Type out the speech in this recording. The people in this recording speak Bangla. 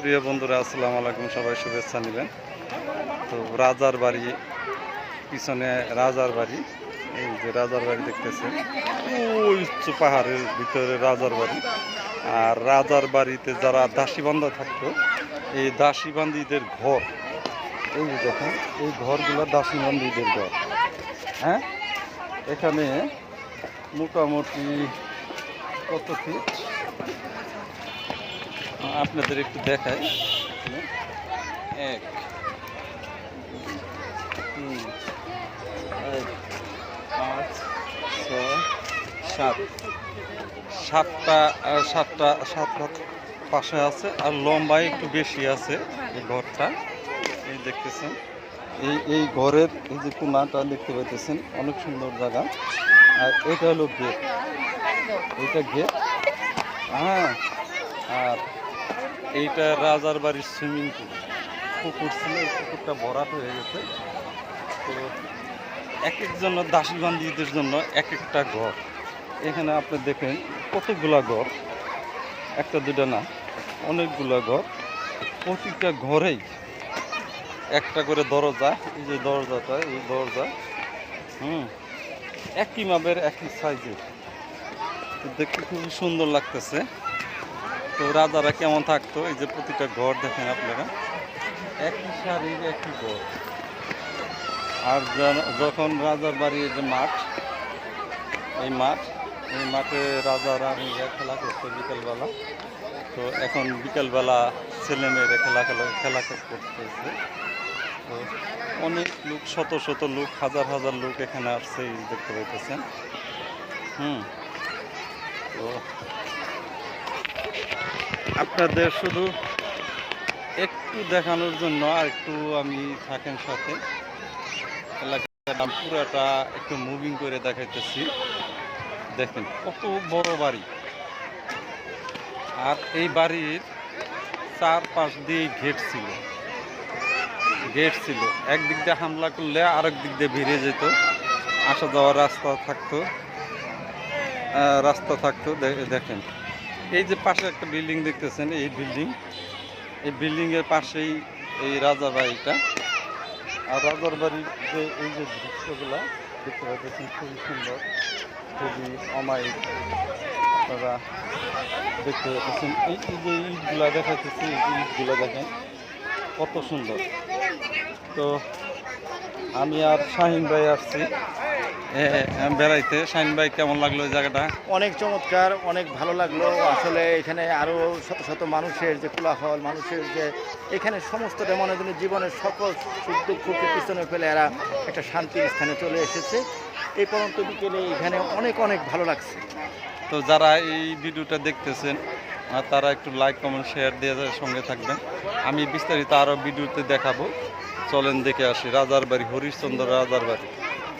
প্রিয় বন্ধুরা, আসসালামু আলাইকুম। সবাই শুভেচ্ছা নেবেন। তো রাজার বাড়ি, পিছনে রাজার বাড়ি, এই যে রাজার বাড়ি দেখতেছেন, ওই উচ্চ পাহাড়ের ভিতরে রাজার বাড়ি। আর রাজার বাড়িতে যারা দাসীবান্ধা থাকতো, এই দাসীবান্ধীদের ঘর, এই যে দেখেন, এই ঘরগুলো দাসীবান্ধীদের ঘর। হ্যাঁ? এখানে মোটামুটি কত ফিট আপনাদের একটু দেখাই। এক। পাঁচ, ছয়, সাত। সাতটা সাতটা, সাত পাশে আছে, আর লম্বায় একটু বেশি আছে এই ঘরটা। এই দেখতেছেন, এই এই ঘরের এই যে কোনাটা দেখতে পাইতেছেন, অনেক সুন্দর জায়গা। আর এটা হলো গেট। এটা গেট। হ্যাঁ। আর এইটা রাজার বাড়ির সুইমিং পুল পুকুর ছিল, এই পুকুরটা ভরাট হয়ে গেছে। তো এক একজন দাসীবান্ধীদের জন্য এক একটা ঘর। এখানে আপনি দেখেন কতগুলা ঘর। একটা দুটা না, অনেকগুলা ঘর। প্রতিটা ঘরেই একটা করে দরজা, এই যে দরজাটা, এই দরজা, হুম, একই মাপের, একই সাইজের দেখতে খুবই সুন্দর লাগতেছে। তো রাজারা কেমন থাকতো? এই যে প্রতিটা ঘর দেখেন আপনারা। একই শাড়ির একই ঘর। আর যখন রাজার বাড়ির যে মাঠ, এই মাঠ, এই মাঠে রাজারা নিজেরা খেলা করতো বিকেলবেলা। তো এখন বিকেলবেলা ছেলেমেয়েরা খেলা খেলা খেলা করতেছে। তো অনেক লোক, শত শত লোক, হাজার হাজার লোক এখানে আসছে দেখতে পাইতেছেন। হুম। তো আপনাদের শুধু একটু দেখানোর জন্য আর একটু আমি থাকেন সাথে। পুরাটা একটু মুভিং করে দেখাইতেছি। দেখেন, কত বড় বাড়ি। আর এই বাড়ির চার পাশ দিয়ে গেট ছিল। গেট ছিল। একদিক দিয়ে হামলা করলে আরেক দিক দিয়ে ভিড়ে যেত। আসা যাওয়ার রাস্তা থাকতো। রাস্তা থাকতো। দেখেন এই যে পাশে একটা বিল্ডিং দেখতেছেন, এই বিল্ডিং। এই বিল্ডিং এর পাশেই এই রাজা বাড়িটা আর রাজার বাড়ির যে এই যে দৃশ্যগুলা দেখতে পাচ্ছেন খুবই সুন্দর, খুবই অমায়িক। আপনারা দেখতে পাচ্ছেন এই যে ইটগুলা দেখাচ্ছি এই যে ইটগুলা দেখেন, কত সুন্দর। তো আমি আর শাহিন ভাই আসছি। বেড়াইতে শাহিন ভাই কেমন লাগল এই জায়গাটা? অনেক চমৎকার অনেক ভালো লাগল। আসলে এখানে আরও শত শত মানুষের যে কোলাহল মানুষের যে এখানে সমস্তটা মনে দিনের জীবনের সকল সুখ দুঃখকে পিছনে ফেলে এরা একটা শান্তির স্থানে চলে এসেছে। এই পর্যন্ত বিকেলে এখানে অনেক অনেক ভালো লাগছে। তো যারা এই ভিডিওটা দেখতেছেন তারা একটু লাইক কমেন্ট শেয়ার দিয়ে সঙ্গে থাকবেন। আমি বিস্তারিত আরও ভিডিওতে দেখাবো। চলেন দেখে আসি রাজার বাড়ি হরিশ্চন্দ্র রাজার বাড়ি